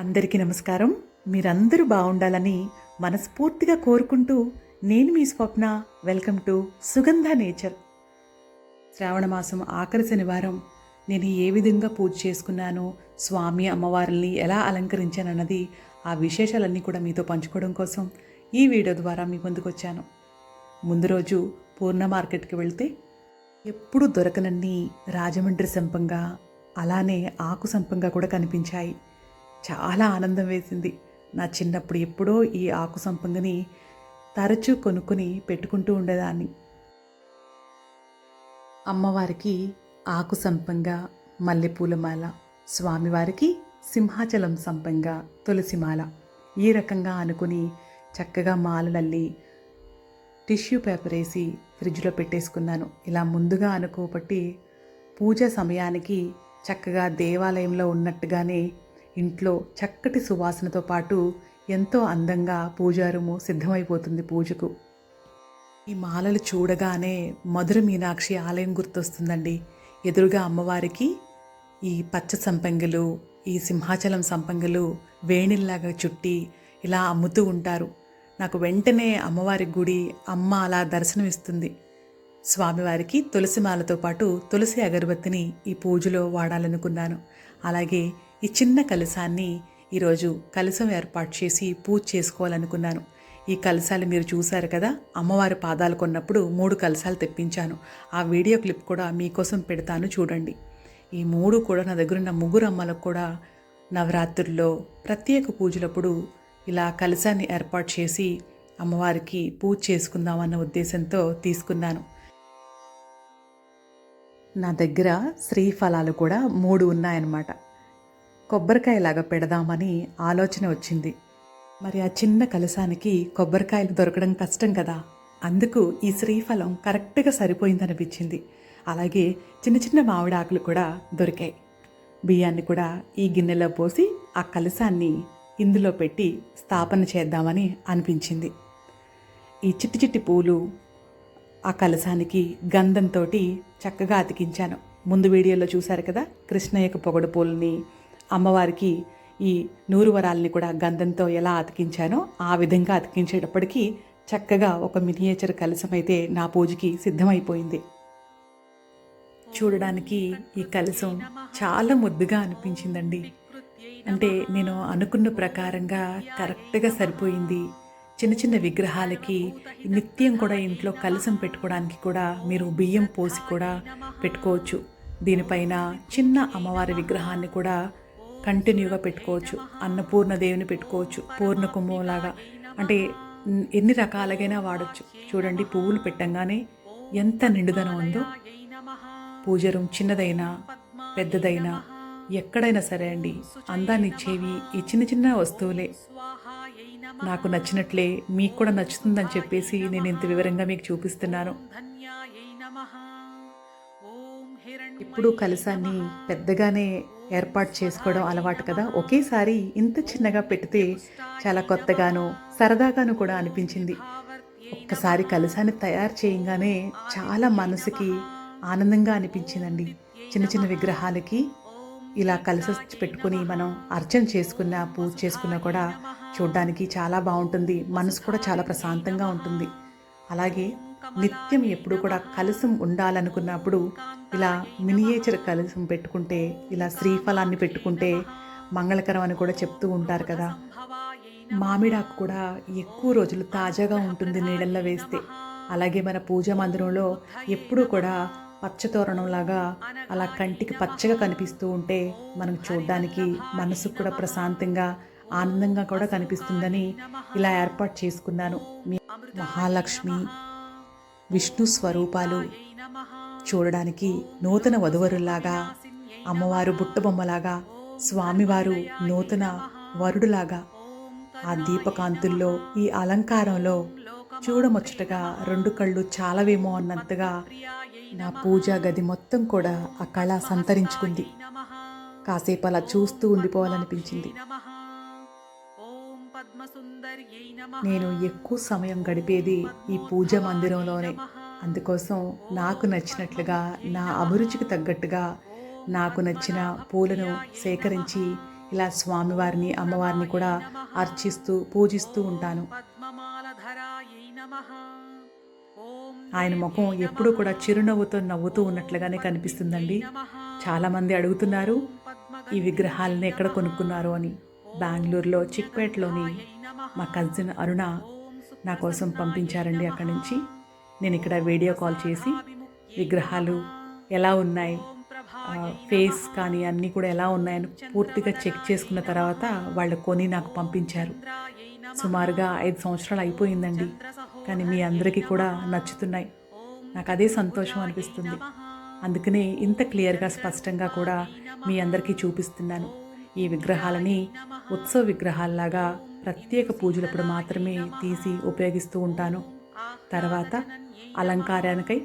అందరికీ నమస్కారం. మీరందరూ బాగుండాలని మనస్ఫూర్తిగా కోరుకుంటూ నేను మీ Swapna. Welcome to Sugandha nature. శ్రావణ మాసం ఆఖరి శనివారం. నేను ఏ విధంగా పూజ చేసుకున్నానో స్వామి అమ్మవారిని ఎలా అలంకరించానన్నది ఆ విశేషాలన్నీ కూడా మీతో పంచుకోవడం కోసం ఈ వీడియో ద్వారా మీ ముందుకు వచ్చాను. ముందు రోజు పూర్ణ మార్కెట్కి వెళ్తే ఎప్పుడు దొరకనన్ని రాజమండ్రి సంపంగా అలానే ఆకు సంపంగా కూడా కనిపించాయి. చాలా ఆనందం వేసింది. నా చిన్నప్పుడు ఎప్పుడో ఈ ఆకు సంపంగని తరచూ కొనుక్కొని పెట్టుకుంటూ ఉండేదాన్ని. అమ్మవారికి ఆకు సంపంగ మల్లెపూలమాల స్వామివారికి సింహాచలం సంపంగ తులసిమాల ఈ రకంగా అనుకుని చక్కగా మాలలల్లి టిష్యూ పేపర్ వేసి ఫ్రిడ్జ్లో పెట్టేసుకున్నాను. ఇలా ముందుగా అనుకోబట్టి పూజ సమయానికి చక్కగా దేవాలయంలో ఉన్నట్టుగానే ఇంట్లో చక్కటి సువాసనతో పాటు ఎంతో అందంగా పూజారుము సిద్ధమైపోతుంది పూజకు. ఈ మాలలు చూడగానే మధుర మీనాక్షి ఆలయం గుర్తొస్తుందండి. ఎదురుగా అమ్మవారికి ఈ పచ్చ సంపంగులు ఈ సింహాచలం సంపంగులు వేణిల్లాగా చుట్టి ఇలా అమ్ముతూ ఉంటారు. నాకు వెంటనే అమ్మవారి గుడి అమ్మ అలా దర్శనమిస్తుంది. స్వామివారికి తులసి మాలతో పాటు తులసి అగరబత్తిని ఈ పూజలో వాడాలనుకున్నాను. అలాగే ఈ చిన్న కలశాన్ని ఈరోజు కలశం ఏర్పాటు చేసి పూజ చేసుకోవాలనుకున్నాను. ఈ కలశాలు మీరు చూశారు కదా? అమ్మవారి పాదాలు కొన్నప్పుడు మూడు కలశాలు తెప్పించాను. ఆ వీడియో క్లిప్ కూడా మీకోసం పెడతాను చూడండి. ఈ మూడు కూడా నా దగ్గర ఉన్న ముగ్గురు అమ్మలకు కూడా నవరాత్రుల్లో ప్రత్యేక పూజలప్పుడు ఇలా కలశాన్ని ఏర్పాటు చేసి అమ్మవారికి పూజ చేసుకుందామన్న ఉద్దేశంతో తీసుకున్నాను. నా దగ్గర శ్రీఫలాలు కూడా మూడు ఉన్నాయన్నమాట. కొబ్బరికాయలాగా పెడదామని ఆలోచన వచ్చింది. మరి ఆ చిన్న కలశానికి కొబ్బరికాయలు దొరకడం కష్టం కదా. అందుకు ఈ శ్రీఫలం కరెక్ట్గా సరిపోయిందనిపించింది. అలాగే చిన్న చిన్న మామిడి ఆకులు కూడా దొరికాయి. బియ్యాన్ని కూడా ఈ గిన్నెలో పోసి ఆ కలశాన్ని ఇందులో పెట్టి స్థాపన చేద్దామని అనిపించింది. ఈ చిట్టి చిట్టి పూలు ఆ కలశానికి గంధంతో చక్కగా అతికించాను. ముందు వీడియోలో చూశారు కదా కృష్ణయ్యకు పొగడు పూలని అమ్మవారికి ఈ నూరు వరాలని కూడా గంధంతో ఎలా అతికించానో ఆ విధంగా అతికించేటప్పటికీ చక్కగా ఒక మినియేచర్ కలసమైతే అయితే నా పూజకి సిద్ధమైపోయింది. చూడడానికి ఈ కలశం చాలా ముద్దుగా అనిపించిందండి. అంటే నేను అనుకున్న ప్రకారంగా కరెక్ట్గా సరిపోయింది. చిన్న చిన్న విగ్రహాలకి నిత్యం కూడా ఇంట్లో కలసం పెట్టుకోవడానికి కూడా మీరు బియ్యం పోసి కూడా పెట్టుకోవచ్చు. దీనిపైన చిన్న అమ్మవారి విగ్రహాన్ని కూడా కంటిన్యూగా పెట్టుకోవచ్చు. అన్నపూర్ణ దేవిని పెట్టుకోవచ్చు. పూర్ణ కుంభంలాగా. అంటే ఎన్ని రకాలుగైనా వాడచ్చు. చూడండి పువ్వులు పెట్టంగానే ఎంత నిండుదనం ఉందో. పూజ రూమ్ చిన్నదైనా పెద్దదైనా ఎక్కడైనా సరే అండి అందాన్ని ఇచ్చేవి ఈ చిన్న చిన్న వస్తువులే. నాకు నచ్చినట్లే మీకు కూడా నచ్చుతుందని చెప్పేసి నేను ఇంత వివరంగా మీకు చూపిస్తున్నాను. ఇప్పుడు కలసాన్ని పెద్దగానే ఏర్పాటు చేసుకోవడం అలవాటు కదా? ఒకేసారి ఇంత చిన్నగా పెడితే చాలా కొత్తగాను సరదాగాను కూడా అనిపించింది. ఒక్కసారి కలసాన్ని తయారు చేయగానే చాలా మనసుకి ఆనందంగా అనిపించిందండి. చిన్న చిన్న విగ్రహాలకి ఇలా కలిసి పెట్టుకుని మనం అర్చన చేసుకున్న పూజ చేసుకున్నా కూడా చూడడానికి చాలా బాగుంటుంది. మనసు కూడా చాలా ప్రశాంతంగా ఉంటుంది. అలాగే నిత్యం ఎప్పుడు కూడా కలసం ఉండాలనుకున్నప్పుడు ఇలా మినియేచర్ కలసం పెట్టుకుంటే ఇలా శ్రీఫలాన్ని పెట్టుకుంటే మంగళకరం అని కూడా చెప్తూ ఉంటారు కదా. మామిడాకు కూడా ఎక్కువ రోజులు తాజాగా ఉంటుంది నీళ్ళల్లో వేస్తే. అలాగే మన పూజా మందిరంలో ఎప్పుడూ కూడా పచ్చతోరణంలాగా అలా కంటికి పచ్చగా కనిపిస్తూ ఉంటే మనం చూడడానికి మనసుకు కూడా ప్రశాంతంగా ఆనందంగా కూడా కనిపిస్తుందని ఇలా ఏర్పాటు చేసుకున్నాను. మహాలక్ష్మి విష్ణు స్వరూపాలు. చూడడానికి నూతన వధువరులాగా అమ్మవారు బుట్టబొమ్మలాగా స్వామివారు నూతన వరుడులాగా. ఆ దీపకాంతుల్లో ఈ అలంకారంలో చూడముచ్చటగా రెండు కళ్ళు చాలవేమో అన్నంతగా నా పూజా గది మొత్తం కూడా ఆ కళ సంతరించుకుంది. కాసేపు అలా చూస్తూ ఉండిపోవాలనిపించింది. నేను ఎక్కువ సమయం గడిపేది ఈ పూజ మందిరంలోనే. అందుకోసం నాకు నచ్చినట్లుగా నా అభిరుచికి తగ్గట్టుగా నాకు నచ్చిన పూలను సేకరించి ఇలా స్వామివారిని అమ్మవారిని కూడా అర్చిస్తూ పూజిస్తూ ఉంటాను. ఆయన ముఖం ఎప్పుడూ కూడా చిరునవ్వుతో నవ్వుతూ ఉన్నట్లుగానే కనిపిస్తుందండి. చాలామంది అడుగుతున్నారు ఈ విగ్రహాలని ఎక్కడ కొనుక్కున్నారు అని. బెంగళూరులో చిక్పేటలోని మా కజిన్ అరుణ నా కోసం పంపించారండి అక్కడి నుంచి. నేను ఇక్కడ వీడియో కాల్ చేసి విగ్రహాలు ఎలా ఉన్నాయి ఫేస్ కానీ అన్నీ కూడా ఎలా ఉన్నాయని పూర్తిగా చెక్ చేసుకున్న తర్వాత వాళ్ళు కొని నాకు పంపించారు. సుమారుగా ఐదు సంవత్సరాలు అయిపోయిందండి కానీ మీ అందరికీ కూడా నచ్చుతున్నాయి. నాకు అదే సంతోషం అనిపిస్తుంది. అందుకనే ఇంత క్లియర్గా స్పష్టంగా కూడా మీ అందరికీ చూపిస్తున్నాను. ఈ విగ్రహాలని ఉత్సవ విగ్రహాల్లాగా ప్రత్యేక పూజలప్పుడు మాత్రమే తీసి ఉపయోగిస్తూ ఉంటాను. తర్వాత అలంకారానికై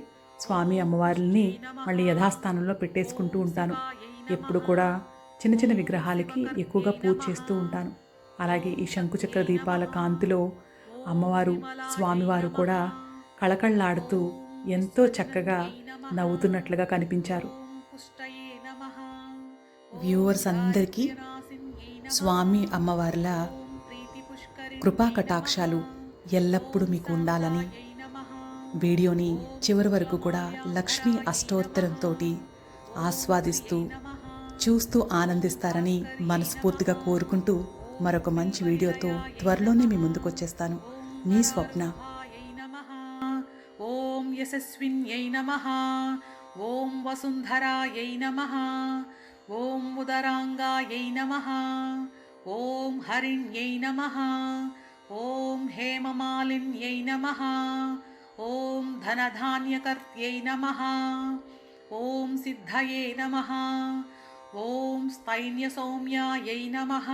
స్వామి అమ్మవారిని మళ్ళీ యథాస్థానంలో పెట్టేసుకుంటూ ఉంటాను. ఎప్పుడు కూడా చిన్న చిన్న విగ్రహాలకి ఎక్కువగా పూజ చేస్తూ ఉంటాను. అలాగే ఈ శంకుచక్ర దీపాల కాంతిలో అమ్మవారు స్వామివారు కూడా కళకళలాడుతూ ఎంతో చక్కగా నవ్వుతున్నట్లుగా కనిపించారు. వ్యూవర్స్ అందరికీ స్వామి అమ్మవార్ల కృపా కటాక్షాలు ఎల్లప్పుడూ మీకు ఉండాలని వీడియోని చివరి వరకు కూడా లక్ష్మీ అష్టోత్తరంతో ఆస్వాదిస్తూ చూస్తూ ఆనందిస్తారని మనస్ఫూర్తిగా కోరుకుంటూ మరొక మంచి వీడియోతో త్వరలోనే మీ ముందుకు వచ్చేస్తాను మీ స్వప్న. ఓం యశస్విన్యై నమ. ఓం వసుంధరాయ నమ. ॐ उदराङ्गायै नमः। ॐ हरिण्यै नमः। ॐ हेममालिन्यै नमः। ॐ धनधान्यकर्त्यै नमः। ॐ सिद्धये नमः। ॐ स्थैन्यसौम्यायै नमः।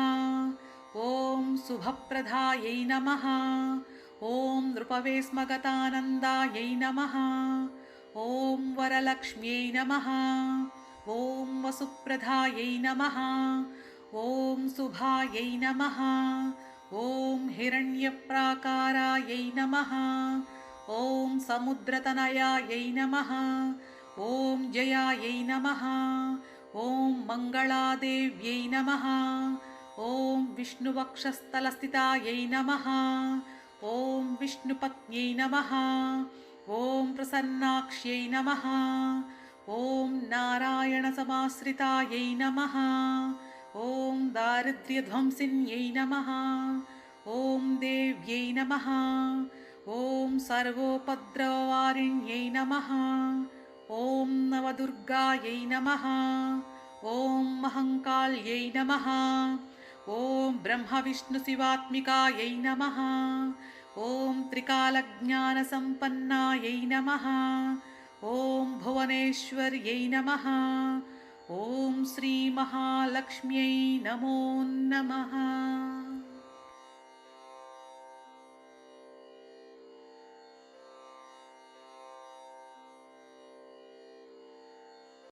ॐ शुभप्रदायै नमः। ॐ नृपवेस्मगतानन्दायै नमः। ॐ वरलक्ष्म्यै नमः ॐ वसुप्रदायै नमः। ॐ शुभायै नमः। ॐ हिरण्यप्राकारायै नमः। ॐ समुद्रतनयायै नमः। ॐ जयायै नमः। ॐ मङ्गलादेव्यै नमः। ॐ विष्णुवक्षस्थलस्थितायै नमः। ॐ विष्णुपत्न्यै नमः। ॐ प्रसन्नाक्ष्यै नमः ॐ नारायणसमाश्रितायै नमः। ॐ दारिद्र्यध्वंसिन्यै नमः। ॐ देव्यै नमः। ॐ सर्वोपद्रववारिण्यै नमः। ॐ नवदुर्गायै नमः। ॐ महङ्काल्यै नमः। ॐ ब्रह्मविष्णुशिवात्मिकायै नमः। ॐ त्रिकालज्ञानसम्पन्नायै नमः ॐ भुवनेश्वर्यै नमः। ॐ श्रीमहालक्ष्म्यै नमो नमः